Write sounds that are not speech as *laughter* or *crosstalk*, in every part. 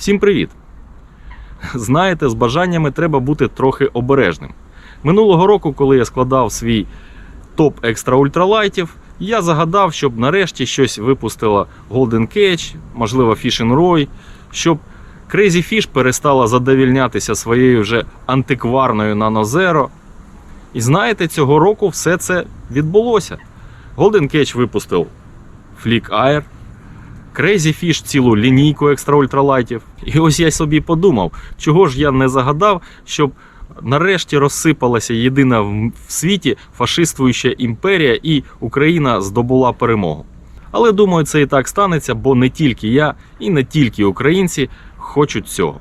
Всім привіт! Знаєте, з бажаннями треба бути трохи обережним. Минулого року, коли я складав свій топ екстра ультралайтів, я загадав, щоб нарешті щось випустила Golden Cage, можливо, Fish Roy, щоб Crazy Fish перестала задовільнятися своєю вже антикварною Zero. І знаєте, цього року все це відбулося. Golden Cage випустив Flick Air, Crazy Fish цілу лінійку екстра ультралайтів. І ось я собі подумав, чого ж я не загадав, щоб нарешті розсипалася єдина в світі фашистуюча імперія і Україна здобула перемогу. Але думаю, це і так станеться, бо не тільки я і не тільки українці хочуть цього.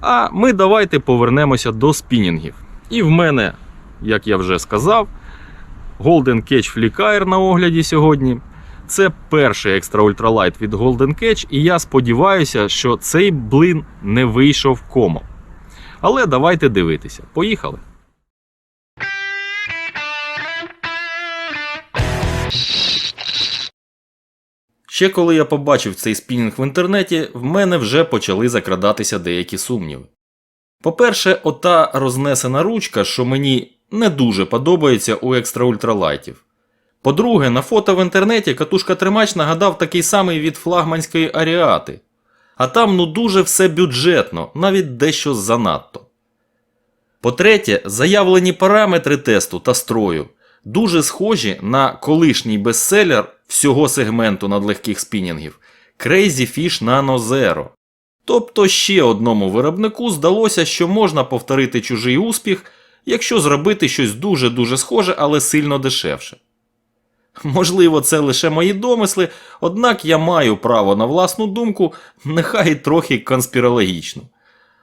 А ми давайте повернемося до спінінгів. І в мене, як я вже сказав, Golden Catch Flick Air на огляді сьогодні. Це перший екстра ультралайт від Golden Catch, і я сподіваюся, що цей блин не вийшов комом. Але давайте дивитися. Поїхали. Ще коли я побачив цей спінінг в інтернеті, в мене вже почали закрадатися деякі сумніви. По-перше, ота рознесена ручка, що мені не дуже подобається у екстра ультралайтів. По-друге, на фото в інтернеті катушка тримач нагадав такий самий від флагманської аріати. А там ну дуже все бюджетно, навіть дещо занадто. По-третє, заявлені параметри тесту та строю дуже схожі на колишній бестселер всього сегменту надлегких спінінгів Crazy Fish Nano Zero. Тобто ще одному виробнику здалося, що можна повторити чужий успіх, якщо зробити щось дуже-дуже схоже, але сильно дешевше. Можливо, це лише мої домисли, однак я маю право на власну думку, нехай трохи конспірологічну.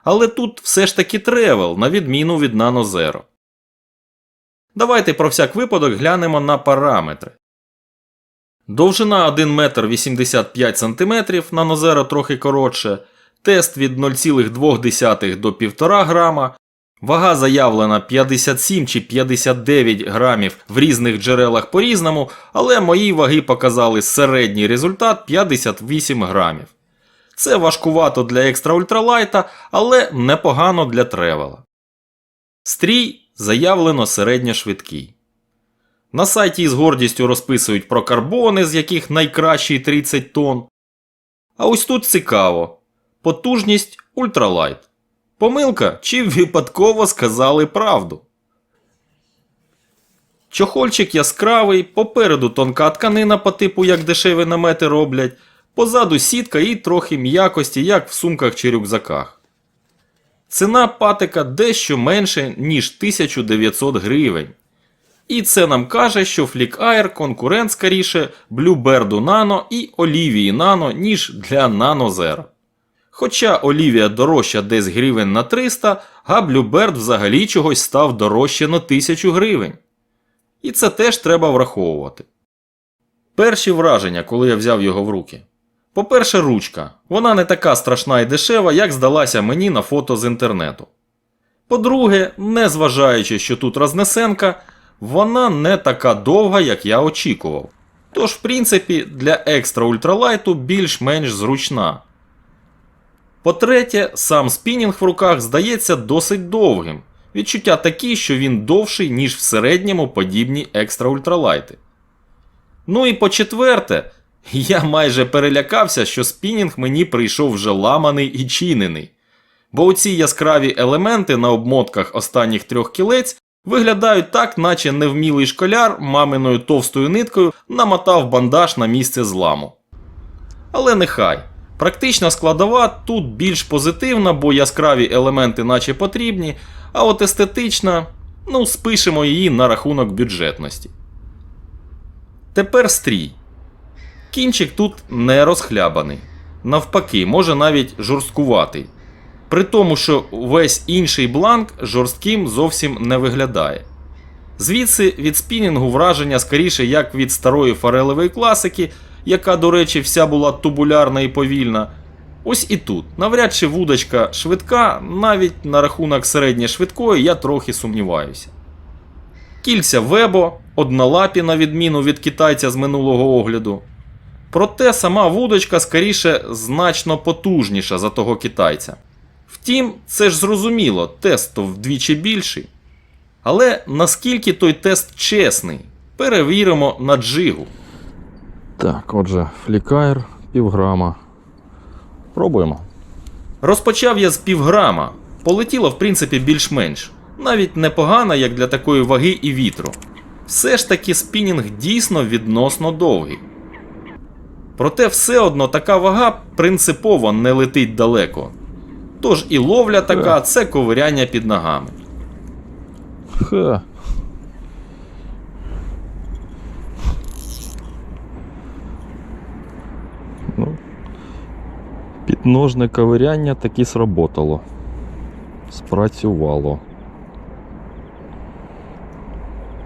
Але тут все ж таки тревел, на відміну від Zero. Давайте про всяк випадок глянемо на параметри. Довжина 1 метр 85 см, Nano трохи коротше, тест від 0,2 до 1,5 грама, Вага заявлена 57 чи 59 грамів в різних джерелах по-різному, але мої ваги показали середній результат 58 грамів. Це важкувато для екстра ультралайта, але непогано для тревела. Стрій заявлено середньошвидкий. На сайті із гордістю розписують про карбони, з яких найкращий 30 тонн. А ось тут цікаво: потужність ультралайт. Помилка чи випадково сказали правду? Чохольчик яскравий, попереду тонка тканина по типу, як дешеві намети роблять, позаду сітка і трохи м'якості, як в сумках чи рюкзаках. Ціна патика дещо менше, ніж 1900 гривень. І це нам каже, що Flick Air конкурент скоріше Bluebird Nano і Olivia Nano, ніж для Nano Zero. Хоча Олівія дорожча десь гривень на 300, а Bluebird взагалі чогось став дорожче на 1000 гривень. І це теж треба враховувати. Перші враження, коли я взяв його в руки. По-перше, ручка. Вона не така страшна і дешева, як здалася мені на фото з інтернету. По-друге, незважаючи, що тут рознесенка, вона не така довга, як я очікував. Тож, в принципі, для екстра ультралайту більш-менш зручна. По-третє, сам спінінг в руках здається досить довгим. Відчуття такі, що він довший, ніж в середньому подібні екстра ультралайти. Ну і по-четверте, *laughs* я майже перелякався, що спінінг мені прийшов вже ламаний і чинений. Бо оці яскраві елементи на обмотках останніх трьох кілець виглядають так, наче невмілий школяр маминою товстою ниткою намотав бандаж на місце зламу. Але нехай. Практична складова тут більш позитивна, бо яскраві елементи наче потрібні, а от естетична, ну, спишемо її на рахунок бюджетності. Тепер стрій. Кінчик тут не розхлябаний. Навпаки, може навіть жорсткуватий. При тому, що весь інший бланк жорстким зовсім не виглядає. Звідси від спінінгу враження скоріше як від старої форелевої класики, яка, до речі, вся була тубулярна і повільна. Ось і тут, навряд чи вудочка швидка, навіть на рахунок середньошвидкої я трохи сумніваюся. Кільця вебо, однолапі, на відміну від китайця з минулого огляду. Проте сама вудочка скоріше значно потужніша за того китайця. Втім, це ж зрозуміло, тест вдвічі більший. Але наскільки той тест чесний, перевіримо на джигу. Так, отже, флікайр півграма. Пробуємо. Розпочав я з півграма. Полетіло, в принципі, більш-менш. Навіть непогано, як для такої ваги і вітру. Все ж таки спінінг дійсно відносно довгий. Проте все одно така вага принципово не летить далеко. Тож і ловля така це ковиряння під ногами. Ха. Підножне ковиряння таки сработало. Спрацювало.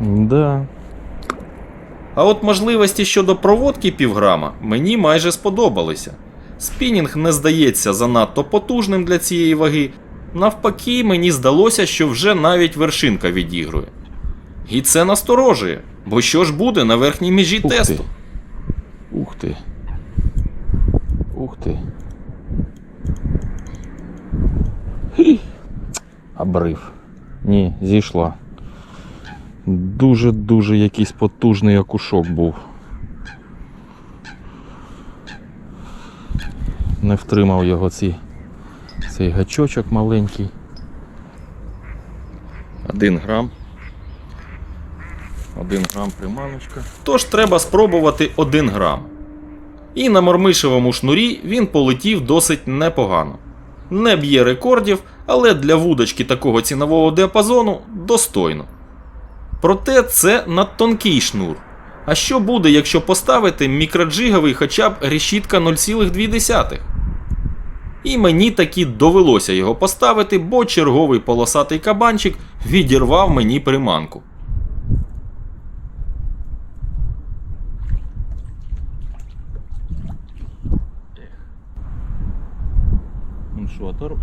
Да. А от можливості щодо проводки півграма мені майже сподобалися. Спінінг не здається занадто потужним для цієї ваги. Навпаки, мені здалося, що вже навіть вершинка відігрує. І це насторожує, бо що ж буде на верхній межі Ух ти. тесту? Ух ти. Ух ти. Обрив. Ні, зійшла. Дуже-дуже якийсь потужний окушок був. Не втримав його ці, цей гачочок маленький. Один грам. Один грам приманочка. Тож треба спробувати 1 грам. І на мормишевому шнурі він полетів досить непогано. Не б'є рекордів, але для вудочки такого цінового діапазону достойно. Проте це надтонкий шнур. А що буде, якщо поставити мікроджиговий хоча б решітка 0,2? І мені таки довелося його поставити, бо черговий полосатий кабанчик відірвав мені приманку. Ну що, отор...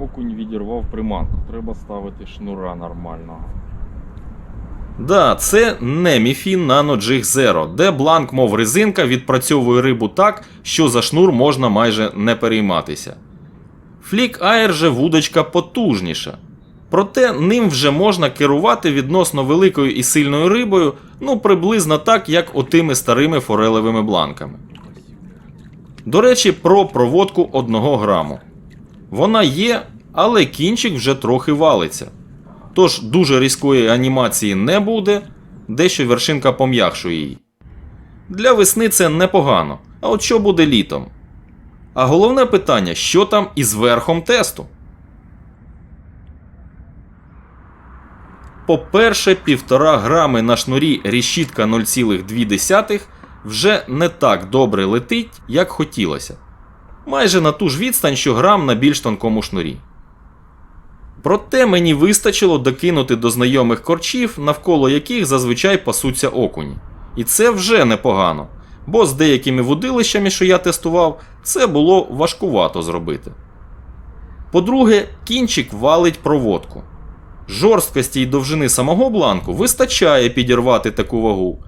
Окунь відірвав приманку. Треба ставити шнура нормального. Да, це не Міфін Nano Jig Zero, де бланк, мов резинка, відпрацьовує рибу так, що за шнур можна майже не перейматися. Флік Air же вудочка потужніша. Проте ним вже можна керувати відносно великою і сильною рибою, ну приблизно так, як отими старими форелевими бланками. До речі, про проводку 1 граму. Вона є, але кінчик вже трохи валиться. Тож дуже різкої анімації не буде, дещо вершинка пом'якшує її. Для весни це непогано. А от що буде літом? А головне питання, що там із верхом тесту? По-перше, 1,5 грами на шнурі решітка 0,2 вже не так добре летить, як хотілося. Майже на ту ж відстань, що грам на більш тонкому шнурі. Проте мені вистачило докинути до знайомих корчів, навколо яких зазвичай пасуться окуні. І це вже непогано, бо з деякими вудилищами, що я тестував, це було важкувато зробити. По-друге, кінчик валить проводку. Жорсткості й довжини самого бланку вистачає підірвати таку вагу,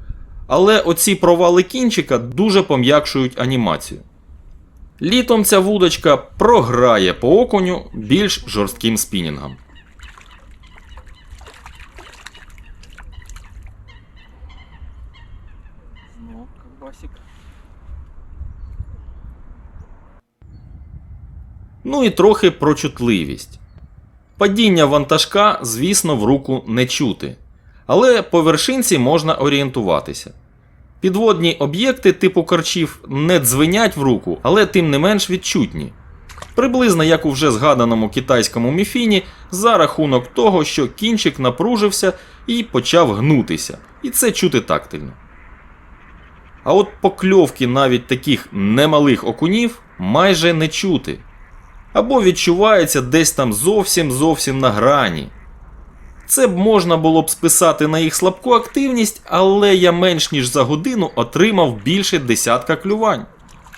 але оці провали кінчика дуже пом'якшують анімацію. Літом ця вудочка програє по окуню більш жорстким спінінгом. Ну. Ну і трохи про чутливість. Падіння вантажка, звісно, в руку не чути, але по вершинці можна орієнтуватися. Підводні об'єкти типу корчів не дзвенять в руку, але тим не менш відчутні. Приблизно як у вже згаданому китайському міфіні, за рахунок того, що кінчик напружився і почав гнутися, і це чути тактильно. А от покльовки навіть таких немалих окунів майже не чути. Або відчувається десь там зовсім зовсім на грані. Це б можна було б списати на їх слабку активність, але я менш ніж за годину отримав більше десятка клювань.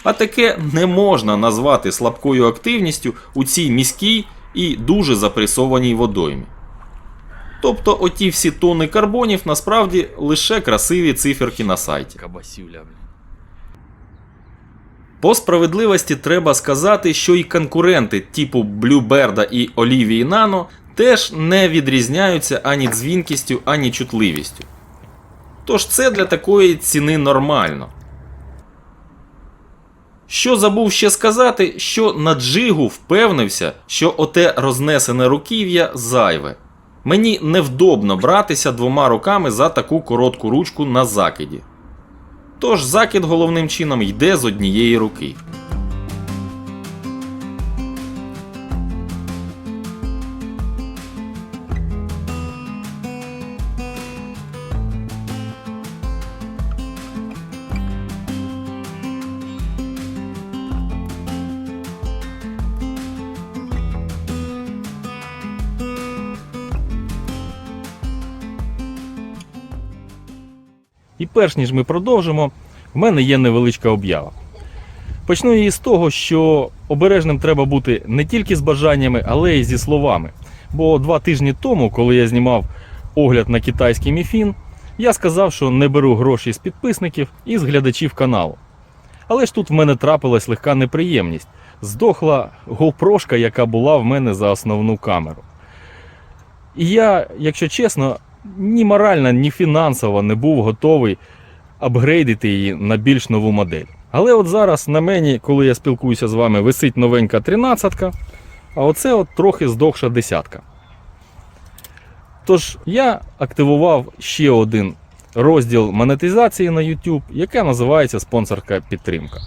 А таке не можна назвати слабкою активністю у цій міській і дуже запресованій водоймі. Тобто оті всі тонни карбонів насправді лише красиві циферки на сайті. По справедливості треба сказати, що і конкуренти типу Блюберда і Олівії Нано теж не відрізняються ані дзвінкістю, ані чутливістю. Тож це для такої ціни нормально. Що забув ще сказати, що на джигу впевнився, що оте рознесене руків'я зайве. Мені невдобно братися двома руками за таку коротку ручку на закиді. Тож закид головним чином йде з однієї руки. Перш ніж ми продовжимо, в мене є невеличка об'ява. Почну її з того, що обережним треба бути не тільки з бажаннями, але й зі словами. Бо два тижні тому, коли я знімав огляд на китайський міфін, я сказав, що не беру гроші з підписників і з глядачів каналу. Але ж тут в мене трапилась легка неприємність. Здохла GoPro, яка була в мене за основну камеру. І я, якщо чесно, ні морально, ні фінансово не був готовий апгрейдити її на більш нову модель. Але от зараз на мені, коли я спілкуюся з вами, висить новенька 13-ка, а оце от трохи здохша десятка. Тож я активував ще один розділ монетизації на YouTube, яка називається спонсорська підтримка.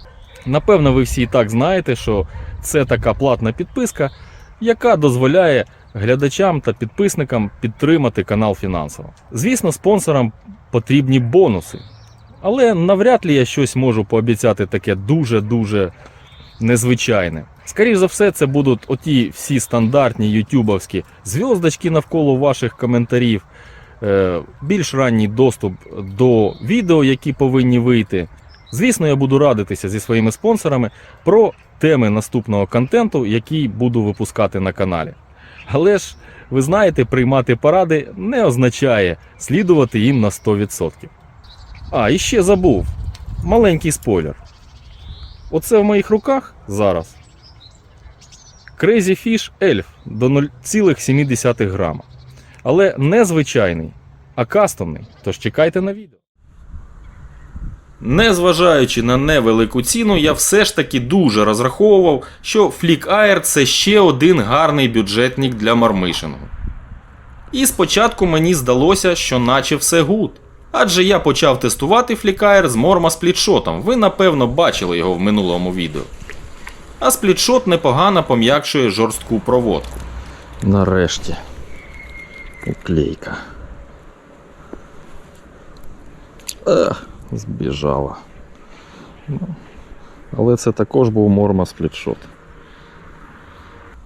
Напевно, ви всі і так знаєте, що це така платна підписка, яка дозволяє глядачам та підписникам підтримати канал фінансово. Звісно, спонсорам потрібні бонуси. Але навряд ли я щось можу пообіцяти таке дуже-дуже незвичайне. Скоріше за все, це будуть оті всі стандартні ютюбовські зв'язочки навколо ваших коментарів, е, більш ранній доступ до відео, які повинні вийти. Звісно, я буду радитися зі своїми спонсорами про теми наступного контенту, який буду випускати на каналі. Але ж, ви знаєте, приймати поради не означає слідувати їм на 100%. А, і ще забув. Маленький спойлер. Оце в моїх руках зараз. Crazy Fish Elf до 0,7 грама. Але не звичайний, а кастомний. Тож чекайте на відео. Незважаючи на невелику ціну, я все ж таки дуже розраховував, що Flick Air це ще один гарний бюджетник для мармишингу. І спочатку мені здалося, що наче все гуд. Адже я почав тестувати Flick Air з Морма сплітшотом, ви напевно бачили його в минулому відео. А сплітшот непогано пом'якшує жорстку проводку. Нарешті. Уклейка. Ех, збіжала. Ну, але це також був Морма сплітшот.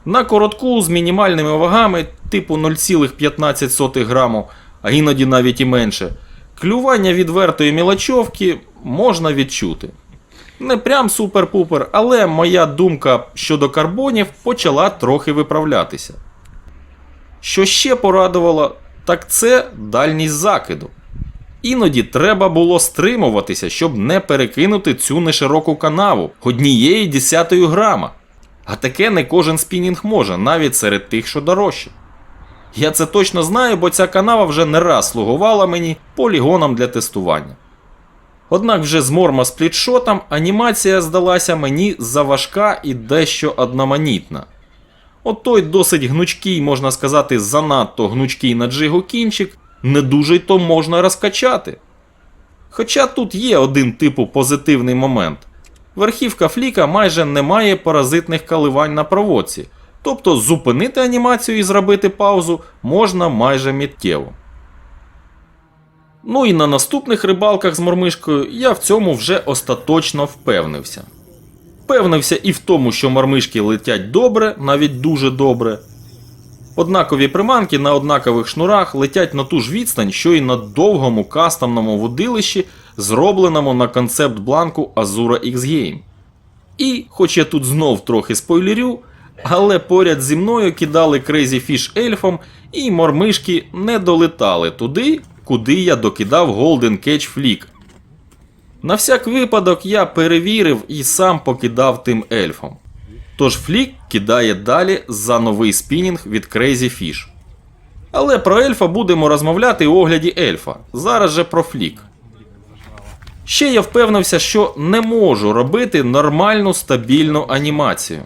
На коротку з мінімальними вагами, типу 0,15 граму, а іноді навіть і менше, клювання відвертої мілочовки можна відчути. Не прям супер-пупер, але моя думка щодо карбонів почала трохи виправлятися. Що ще порадувало, так це дальність закиду. Іноді треба було стримуватися, щоб не перекинути цю нешироку канаву однієї десятої грама. А таке не кожен спінінг може, навіть серед тих, що дорожче. Я це точно знаю, бо ця канава вже не раз слугувала мені полігоном для тестування. Однак вже з морма сплітшотом анімація здалася мені заважка і дещо одноманітна. От той досить гнучкий, можна сказати, занадто гнучкий на джигу кінчик, не дуже й то можна розкачати. Хоча тут є один типу позитивний момент. Верхівка фліка майже не має паразитних коливань на проводці, тобто зупинити анімацію і зробити паузу можна майже миттєво. Ну і на наступних рибалках з мормишкою я в цьому вже остаточно впевнився. Впевнився і в тому, що мормишки летять добре, навіть дуже добре. Однакові приманки на однакових шнурах летять на ту ж відстань, що й на довгому кастомному водилищі, зробленому на концепт бланку Azura X Game. І, хоч я тут знов трохи спойлерю, Але поряд зі мною кидали Crazy Fish ельфом, і мормишки не долетали туди, куди я докидав Golden Catch Flick. На всяк випадок я перевірив і сам покидав тим ельфом. Тож флік кидає далі за новий спінінг від Crazy Fish. Але про ельфа будемо розмовляти у огляді ельфа. Зараз же про флік. Ще я впевнився, що не можу робити нормальну стабільну анімацію.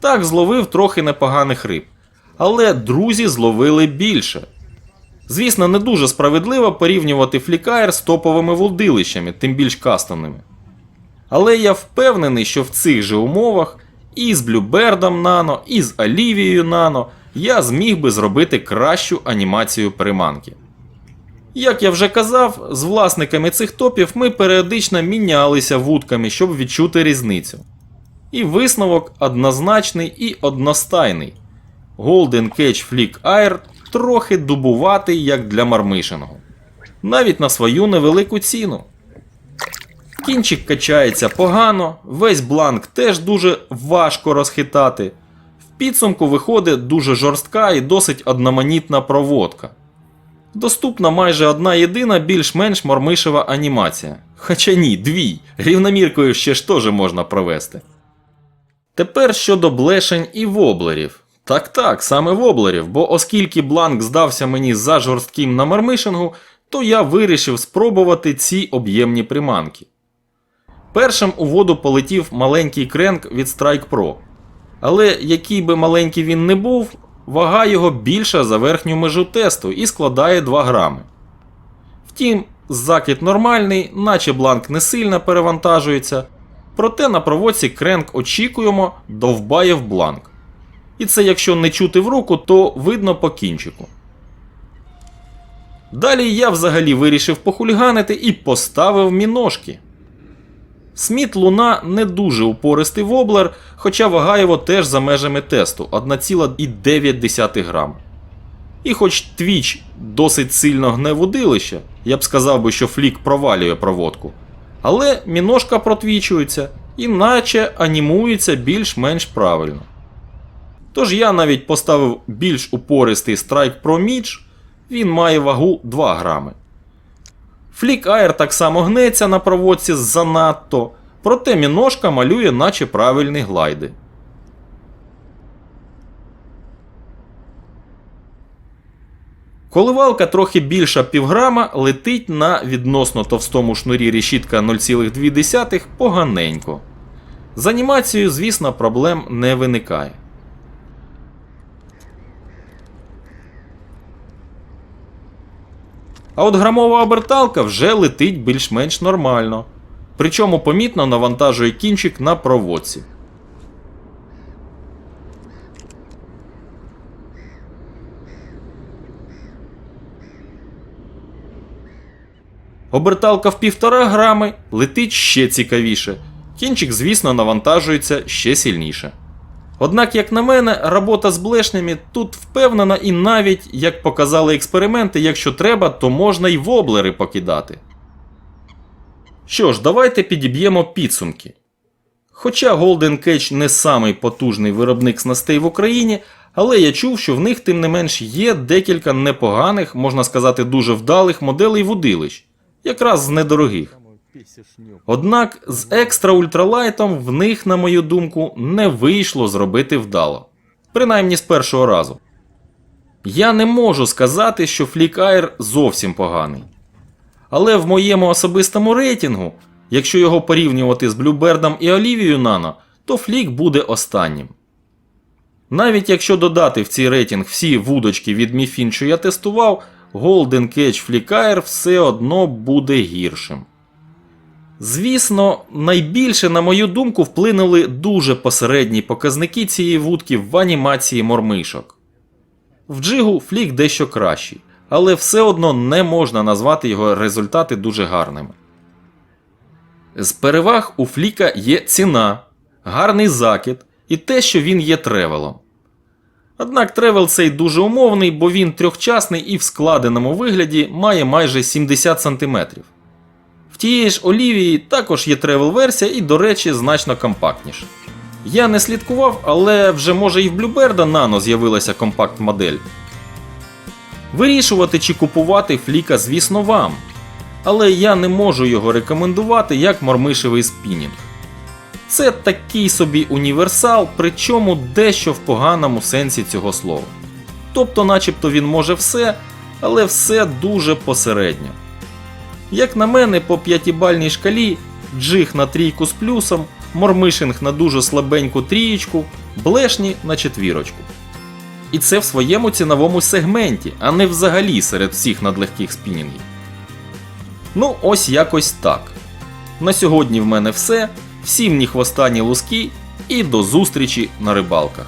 Так, зловив трохи непоганих риб. Але друзі зловили більше. Звісно, не дуже справедливо порівнювати флікаєр з топовими вудилищами, тим більш кастомними. Але я впевнений, що в цих же умовах і з Блюбердом Нано, і з Олівією Нано я зміг би зробити кращу анімацію приманки. Як я вже казав, з власниками цих топів ми періодично мінялися вудками, щоб відчути різницю. І висновок однозначний і одностайний. Golden Catch Flick Air трохи дубуватий, як для мармишиного. Навіть на свою невелику ціну. Кінчик качається погано, весь бланк теж дуже важко розхитати. В підсумку виходить дуже жорстка і досить одноманітна проводка. Доступна майже одна єдина більш-менш мормишева анімація. Хоча ні, дві. Рівноміркою ще ж теж можна провести. Тепер щодо блешень і воблерів. Так так, саме воблерів, бо оскільки бланк здався мені за жорстким на мармишингу, то я вирішив спробувати ці об'ємні приманки. Першим у воду полетів маленький кренк від Strike Pro. Але який би маленький він не був, вага його більша за верхню межу тесту і складає 2 грами. Втім, закид нормальний, наче бланк не сильно перевантажується, проте на проводці кренк очікуємо довбає в бланк. І це якщо не чути в руку, то видно по кінчику. Далі я взагалі вирішив похуліганити і поставив міношки. Сміт Луна не дуже упористий воблер, хоча вага його теж за межами тесту 1,9 грам. І хоч твіч досить сильно гне водилище, я б сказав би, що флік провалює проводку. Але міношка протвічується, іначе анімується більш-менш правильно. Тож я навіть поставив більш упористий Strike Pro Midge, він має вагу 2 грами. Флік Air так само гнеться на проводці занадто, проте міношка малює наче правильні глайди. Коливалка трохи більша півграма летить на відносно товстому шнурі решітка 0,2 поганенько. З анімацією, звісно, проблем не виникає. А от грамова оберталка вже летить більш-менш нормально. Причому помітно навантажує кінчик на проводці. Оберталка в 1,5 грами летить ще цікавіше. Кінчик, звісно, навантажується ще сильніше. Однак, як на мене, робота з блешнями тут впевнена і навіть, як показали експерименти, якщо треба, то можна й воблери покидати. Що ж, давайте підіб'ємо підсумки. Хоча Golden Catch не самий потужний виробник снастей в Україні, але я чув, що в них тим не менш є декілька непоганих, можна сказати, дуже вдалих моделей вудилищ, якраз з недорогих. Однак з екстра ультралайтом в них, на мою думку, не вийшло зробити вдало. Принаймні з першого разу. Я не можу сказати, що Flick Air зовсім поганий. Але в моєму особистому рейтингу, якщо його порівнювати з Bluebird і Олівією Nano, то Flick буде останнім. Навіть якщо додати в цей рейтинг всі вудочки від Mifin, що я тестував, Golden Catch Flick Air все одно буде гіршим. Звісно, найбільше, на мою думку, вплинули дуже посередні показники цієї вудки в анімації мормишок. В джигу флік дещо кращий, але все одно не можна назвати його результати дуже гарними. З переваг у фліка є ціна, гарний закид і те, що він є тревелом. Однак тревел цей дуже умовний, бо він трьохчасний і в складеному вигляді має майже 70 см. В тієї ж Олівії також є тревел версія і, до речі, значно компактніша. Я не слідкував, але вже може і в Bluebird нано з'явилася компакт-модель. Вирішувати чи купувати фліка, звісно, вам. Але я не можу його рекомендувати як мормишевий спінінг. Це такий собі універсал, причому дещо в поганому сенсі цього слова. Тобто, начебто він може все, але все дуже посередньо. Як на мене, по п'ятибальній шкалі джиг на трійку з плюсом, мормишинг на дуже слабеньку трієчку, блешні на четвірочку. І це в своєму ціновому сегменті, а не взагалі серед всіх надлегких спінінгів. Ну, ось якось так. На сьогодні в мене все. Всім ні хвоста, луски, і до зустрічі на рибалках.